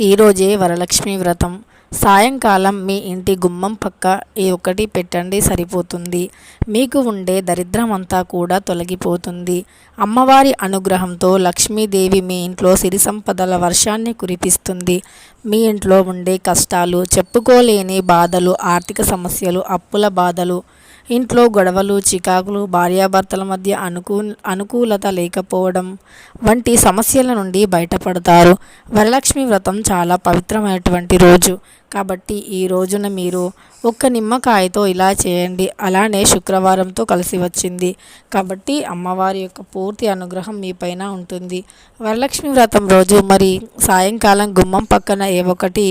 ఈరోజే వరలక్ష్మి వ్రతం. సాయంకాలం మీ ఇంటి గుమ్మం పక్క ఈ ఒకటి పెట్టండి సరిపోతుంది. మీకు ఉండే దరిద్రం అంతా కూడా తొలగిపోతుంది. అమ్మవారి అనుగ్రహంతో లక్ష్మీదేవి మీ ఇంట్లో సిరి సంపదల వర్షాన్ని కురిపిస్తుంది. మీ ఇంట్లో ఉండే కష్టాలు చెప్పుకోలేని బాధలు ఆర్థిక సమస్యలు అప్పుల బాధలు ఇంట్లో గొడవలు చికాకులు భార్యాభర్తల మధ్య అనుకూ అనుకూలత లేకపోవడం వంటి సమస్యల నుండి బయటపడతారు. వరలక్ష్మి వ్రతం చాలా పవిత్రమైనటువంటి రోజు. కాబట్టి ఈ రోజున మీరు ఒక్క నిమ్మకాయతో ఇలా చేయండి. అలానే శుక్రవారంతో కలిసి వచ్చింది. కాబట్టి అమ్మవారి యొక్క పూర్తి అనుగ్రహం మీ పైన ఉంటుంది. వరలక్ష్మి వ్రతం రోజు మరి సాయంకాలం గుమ్మం పక్కన ఏ ఒకటి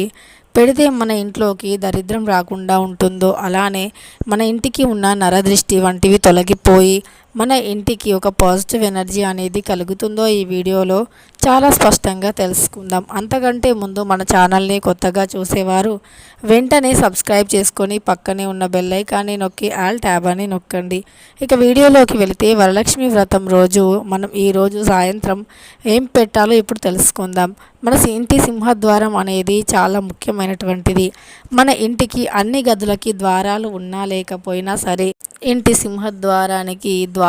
పెడితే మన ఇంట్లోకి దరిద్రం రాకుండా ఉంటుందో అలానే మన ఇంటికి ఉన్న నరదృష్టి వంటివి తొలగిపోయి మన ఇంటికి ఒక పాజిటివ్ ఎనర్జీ అనేది కలుగుతుందో ఈ వీడియోలో చాలా స్పష్టంగా తెలుసుకుందాం. అంతకంటే ముందు మన ఛానల్ని కొత్తగా చూసేవారు వెంటనే సబ్స్క్రైబ్ చేసుకొని పక్కనే ఉన్న బెల్ ఐకాన్ని నొక్కి ఆల్ ట్యాబ్ అని నొక్కండి. ఇక వీడియోలోకి వెళితే వరలక్ష్మి వ్రతం రోజు మనం ఈరోజు సాయంత్రం ఏం పెట్టాలో ఇప్పుడు తెలుసుకుందాం. మన ఇంటి సింహద్వారం అనేది చాలా ముఖ్యమైనటువంటిది. మన ఇంటికి అన్ని గదులకి ద్వారాలు ఉన్నా లేకపోయినా సరే ఇంటి సింహద్వారానికి ద్వారం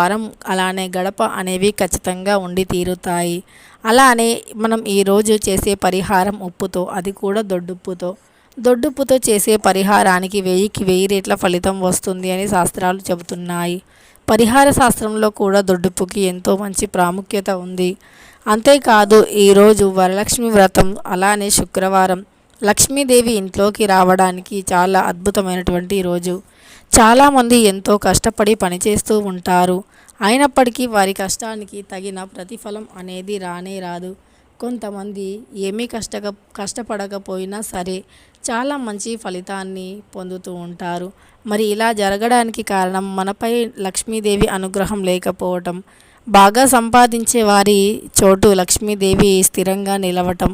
అలానే గడప అనేవి ఖచ్చితంగా ఉండి తీరుతాయి. అలానే మనం ఈరోజు చేసే పరిహారం ఉప్పుతో అది కూడా దొడ్డుప్పుతో. దొడ్డుప్పుతో చేసే పరిహారానికి వెయ్యికి వెయ్యి రేట్ల ఫలితం వస్తుంది అని శాస్త్రాలు చెబుతున్నాయి. పరిహార శాస్త్రంలో కూడా దొడ్డుప్పుకి ఎంతో మంచి ప్రాముఖ్యత ఉంది. అంతేకాదు ఈరోజు వరలక్ష్మి వ్రతం అలానే శుక్రవారం లక్ష్మీదేవి ఇంట్లోకి రావడానికి చాలా అద్భుతమైనటువంటి రోజు. చాలామంది ఎంతో కష్టపడి పనిచేస్తూ ఉంటారు. అయినప్పటికీ వారి కష్టానికి తగిన ప్రతిఫలం అనేది రానే రాదు. కొంతమంది ఏమీ కష్ట కష్టపడకపోయినా సరే చాలా మంచి ఫలితాన్ని పొందుతూ ఉంటారు. మరి ఇలా జరగడానికి కారణం మనపై లక్ష్మీదేవి అనుగ్రహం లేకపోవటం. బాగా సంపాదించే వారి చోటు లక్ష్మీదేవి స్థిరంగా నిలవటం.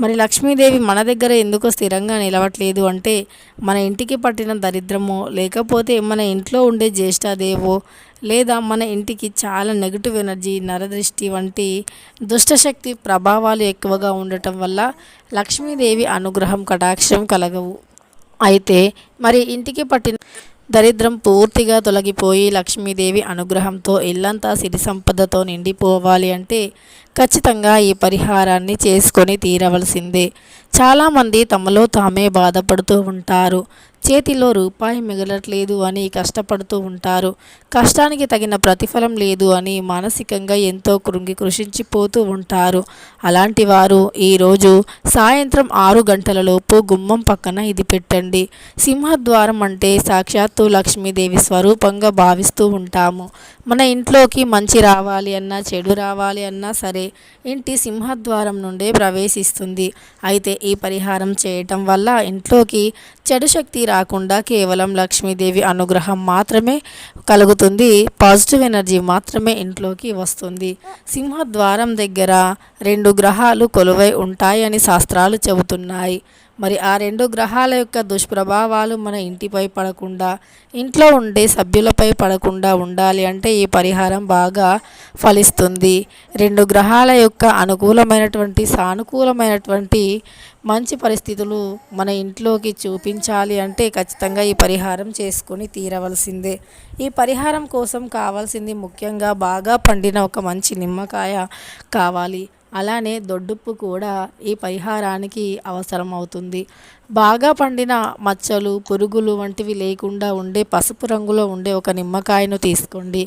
మరి లక్ష్మీదేవి మన దగ్గర ఎందుకో స్థిరంగా నిలవట్లేదు అంటే మన ఇంటికి పట్టిన దరిద్రమో లేకపోతే మన ఇంట్లో ఉండే జ్యేష్ఠదేవో లేదా మన ఇంటికి చాలా నెగిటివ్ ఎనర్జీ నరదృష్టి వంటి దుష్టశక్తి ప్రభావాలు ఎక్కువగా ఉండటం వల్ల లక్ష్మీదేవి అనుగ్రహం కటాక్షం కలగవు. అయితే మరి ఇంటికి పట్టిన దరిద్రం పూర్తిగా తొలగిపోయి లక్ష్మీదేవి అనుగ్రహంతో ఇల్లంతా సిరి సంపదతో నిండిపోవాలి అంటే ఖచ్చితంగా ఈ పరిహారాన్ని చేసుకొని తీరవలసిందే. చాలామంది తమలో తామే బాధపడుతూ ఉంటారు. చేతిలో రూపాయి మిగలట్లేదు అని కష్టపడుతూ ఉంటారు. కష్టానికి తగిన ప్రతిఫలం లేదు అని మానసికంగా ఎంతో కృంగి కృషించిపోతూ ఉంటారు. అలాంటి వారు ఈరోజు సాయంత్రం ఆరు గంటలలోపు గుమ్మం పక్కన ఇది పెట్టండి. సింహద్వారం అంటే సాక్షాత్తు లక్ష్మీదేవి స్వరూపంగా భావిస్తూ ఉంటాము. మన ఇంట్లోకి మంచి రావాలి అన్నా చెడు రావాలి అన్నా సరే ఇంటి సింహద్వారం నుండే ప్రవేశిస్తుంది. అయితే ఈ పరిహారం చేయటం వల్ల ఇంట్లోకి చెడు శక్తి రాకుండా కేవలం లక్ష్మీదేవి అనుగ్రహం మాత్రమే కలుగుతుంది పాజిటివ్ ఎనర్జీ మాత్రమే ఇంట్లోకి వస్తుంది. సింహద్వారం దగ్గర రెండు గ్రహాలు కొలువై ఉంటాయని శాస్త్రాలు చెబుతున్నాయి. మరి ఆ రెండు గ్రహాల యొక్క దుష్ప్రభావాలు మన ఇంటిపై పడకుండా ఇంట్లో ఉండే సభ్యులపై పడకుండా ఉండాలి అంటే ఈ పరిహారం బాగా ఫలిస్తుంది. రెండు గ్రహాల యొక్క అనుకూలమైనటువంటి సానుకూలమైనటువంటి మంచి పరిస్థితులు మన ఇంట్లోకి చూపించాలి అంటే ఖచ్చితంగా ఈ పరిహారం చేసుకొని తీరవలసిందే. ఈ పరిహారం కోసం కావాల్సింది ముఖ్యంగా బాగా పండిన ఒక మంచి నిమ్మకాయ కావాలి. అలానే దొడ్డుప్పు కూడా ఈ పరిహారానికి అవసరం అవుతుంది బాగా పండిన మచ్చలు పురుగులు వంటివి లేకుండా ఉండే పసుపు రంగులో ఉండే ఒక నిమ్మకాయను తీసుకోండి.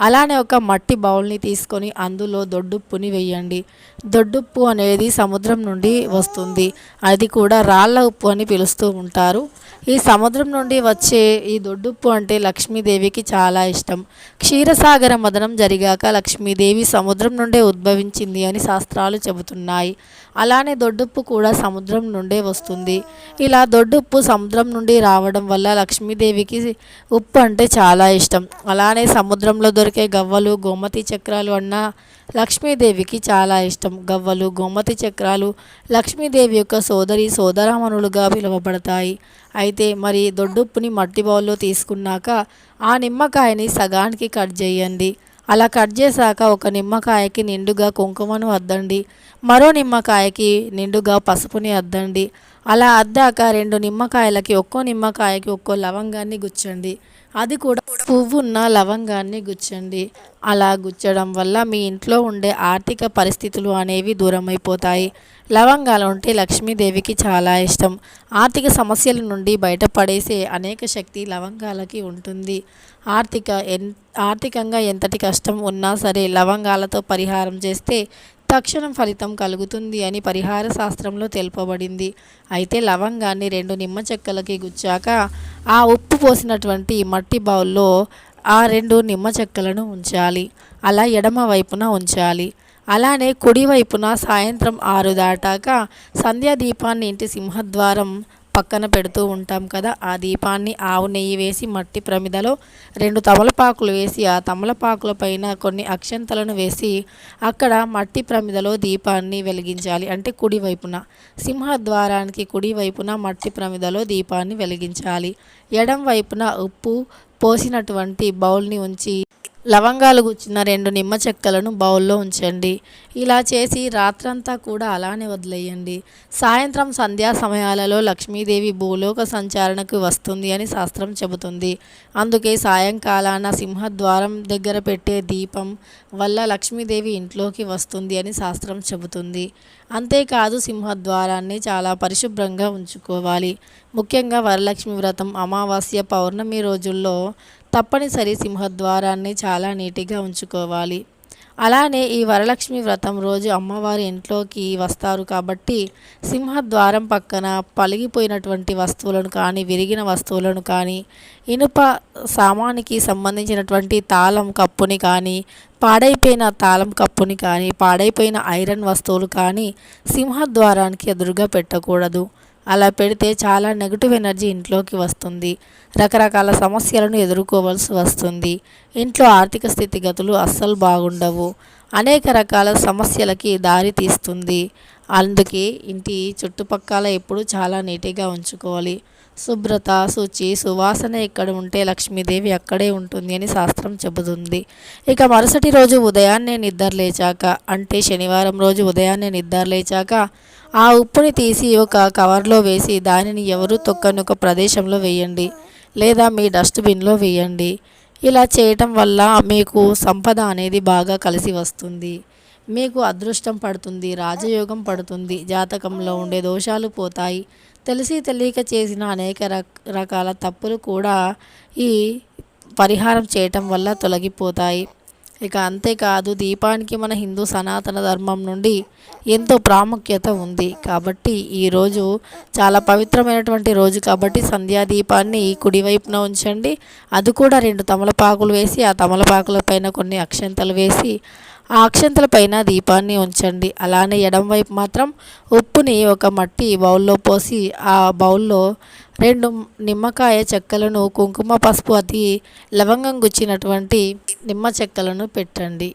అలానే ఒక మట్టి బౌల్ని తీసుకొని అందులో దొడ్డుప్పుని వేయండి. దొడ్డుప్పు అనేది సముద్రం నుండి వస్తుంది. అది కూడా రాళ్ళ ఉప్పు అని పిలుస్తూ ఉంటారు. ఈ సముద్రం నుండి వచ్చే ఈ దొడ్డుప్పు అంటే లక్ష్మీదేవికి చాలా ఇష్టం. క్షీరసాగర మదనం జరిగాక లక్ష్మీదేవి సముద్రం నుండే ఉద్భవించింది అని శాస్త్రాలు చెబుతున్నాయి. అలానే దొడ్డుప్పు కూడా సముద్రం నుండే వస్తుంది. ఇలా దొడ్డుప్పు సముద్రం నుండి రావడం వల్ల లక్ష్మీదేవికి ఉప్పు అంటే చాలా ఇష్టం. అలానే సముద్రంలో దొరికి గవ్వలు గోమతి చక్రాలు అన్న లక్ష్మీదేవికి చాలా ఇష్టం. గవ్వలు గోమతి చక్రాలు లక్ష్మీదేవి యొక్క సోదరి సోదరామణులుగా పిలువబడతాయి. అయితే మరి దొడ్డుప్పుని మట్టి బౌల్లో తీసుకున్నాక ఆ నిమ్మకాయని సగానికి కట్ చేయండి. అలా కట్ చేశాక ఒక నిమ్మకాయకి నిండుగా కుంకుమను అద్దండి. మరో నిమ్మకాయకి నిండుగా పసుపుని అద్దండి. అలా అద్దాక రెండు నిమ్మకాయలకి ఒక్కో నిమ్మకాయకి ఒక్కో లవంగాన్ని గుచ్చండి. అది కూడా పువ్వున్న లవంగాన్ని గుచ్చండి. అలా గుచ్చడం వల్ల మీ ఇంట్లో ఉండే ఆర్థిక పరిస్థితులు అనేవి దూరమైపోతాయి. లవంగాలు ఉంటే లక్ష్మీదేవికి చాలా ఇష్టం. ఆర్థిక సమస్యల నుండి బయటపడేసే అనేక శక్తి లవంగాలకి ఉంటుంది. ఆర్థిక ఎన్ ఆర్థికంగా ఎంతటి కష్టం ఉన్నా సరే లవంగాలతో పరిహారం చేస్తే తక్షణం ఫలితం కలుగుతుంది అని పరిహార శాస్త్రంలో తెలుపబడింది. అయితే లవంగాన్ని రెండు నిమ్మ చెక్కలకి గుచ్చాక ఆ ఉప్పు పోసినటువంటి మట్టి బౌల్లో ఆ రెండు నిమ్మ చెక్కలను ఉంచాలి. అలా ఎడమ వైపున ఉంచాలి. అలానే కుడివైపున సాయంత్రం ఆరు దాటాక సంధ్యాదీపాన్ని ఇంటి సింహద్వారం పక్కన పెడుతూ ఉంటాం కదా ఆ దీపాన్ని ఆవు నెయ్యి వేసి మట్టి ప్రమిదలో రెండు తమలపాకులు వేసి ఆ తమలపాకుల పైన కొన్ని అక్షంతలను వేసి అక్కడ మట్టి ప్రమిదలో దీపాన్ని వెలిగించాలి. అంటే కుడివైపున సింహద్వారానికి కుడివైపున మట్టి ప్రమిదలో దీపాన్ని వెలిగించాలి. ఎడం వైపున ఉప్పు పోసినటువంటి బౌల్ని ఉంచి లవంగాలు గుచ్చిన రెండు నిమ్మ చెక్కలను బౌల్లో ఉంచండి. ఇలా చేసి రాత్రంతా కూడా అలానే వదిలేయండి. సాయంత్రం సంధ్యా సమయాలలో లక్ష్మీదేవి భూలోక సంచారణకు వస్తుంది అని శాస్త్రం చెబుతుంది. అందుకే సాయంకాలాన సింహద్వారం దగ్గర పెట్టే దీపం వల్ల లక్ష్మీదేవి ఇంట్లోకి వస్తుంది అని శాస్త్రం చెబుతుంది. అంతేకాదు సింహద్వారాన్ని చాలా పరిశుభ్రంగా ఉంచుకోవాలి. ముఖ్యంగా వరలక్ష్మి వ్రతం అమావాస్య పౌర్ణమి రోజుల్లో తప్పనిసరి సింహద్వారాన్ని చాలా నీటిగా ఉంచుకోవాలి. అలానే ఈ వరలక్ష్మి వ్రతం రోజు అమ్మవారి ఇంట్లోకి వస్తారు కాబట్టి సింహద్వారం పక్కన పలిగిపోయినటువంటి వస్తువులను కానీ విరిగిన వస్తువులను కానీ ఇనుప సామానికి సంబంధించినటువంటి తాళం కప్పుని కానీ పాడైపోయిన తాళం కప్పుని కానీ పాడైపోయిన ఐరన్ వస్తువులు కానీ సింహద్వారానికి ఎదురుగా పెట్టకూడదు. అలా పెడితే చాలా నెగిటివ్ ఎనర్జీ ఇంట్లోకి వస్తుంది. రకరకాల సమస్యలను ఎదుర్కోవాల్సి వస్తుంది. ఇంట్లో ఆర్థిక స్థితిగతులు అస్సలు బాగుండవు. అనేక రకాల సమస్యలకి దారి తీస్తుంది. అందుకే ఇంటి చుట్టుపక్కల ఎప్పుడు చాలా నీట్గా ఉంచుకోవాలి. శుభ్రత శుచి సువాసన ఎక్కడ ఉంటే లక్ష్మీదేవి అక్కడే ఉంటుంది అని శాస్త్రం చెబుతుంది. ఇక మరుసటి రోజు ఉదయాన్నే నిద్ర లేచాక అంటే శనివారం రోజు ఉదయాన్నే నిద్ర లేచాక ఆ ఉప్పుని తీసి ఒక కవర్లో వేసి దానిని ఎవరు తొక్కని ఒక ప్రదేశంలో వేయండి లేదా మీ డస్ట్బిన్లో వేయండి. ఇలా చేయటం వల్ల మీకు సంపద అనేది బాగా కలిసి వస్తుంది. మీకు అదృష్టం పడుతుంది రాజయోగం పడుతుంది జాతకంలో ఉండే దోషాలు పోతాయి. తెలిసి తెలియక చేసిన అనేక రకాల తప్పులు కూడా ఈ పరిహారం చేయటం వల్ల తొలగిపోతాయి. ఇక అంతేకాదు దీపానికి మన హిందూ సనాతన ధర్మం నుండి ఎంతో ప్రాముఖ్యత ఉంది కాబట్టి ఈరోజు చాలా పవిత్రమైనటువంటి రోజు కాబట్టి సంధ్యా దీపాన్ని కుడివైపున ఉంచండి. అది కూడా రెండు తమలపాకులు వేసి ఆ తమలపాకుల పైన కొన్ని అక్షంతలు వేసి ఆ అక్షంతల పైన దీపాన్ని ఉంచండి. అలానే ఎడం వైపు మాత్రం ఉప్పుని ఒక మట్టి బౌల్లో పోసి ఆ బౌల్లో రెండు నిమ్మకాయ చెక్కలను కుంకుమ పసుపు అతి లవంగం గుచ్చినటువంటి నిమ్మ చెక్కలను పెట్టండి.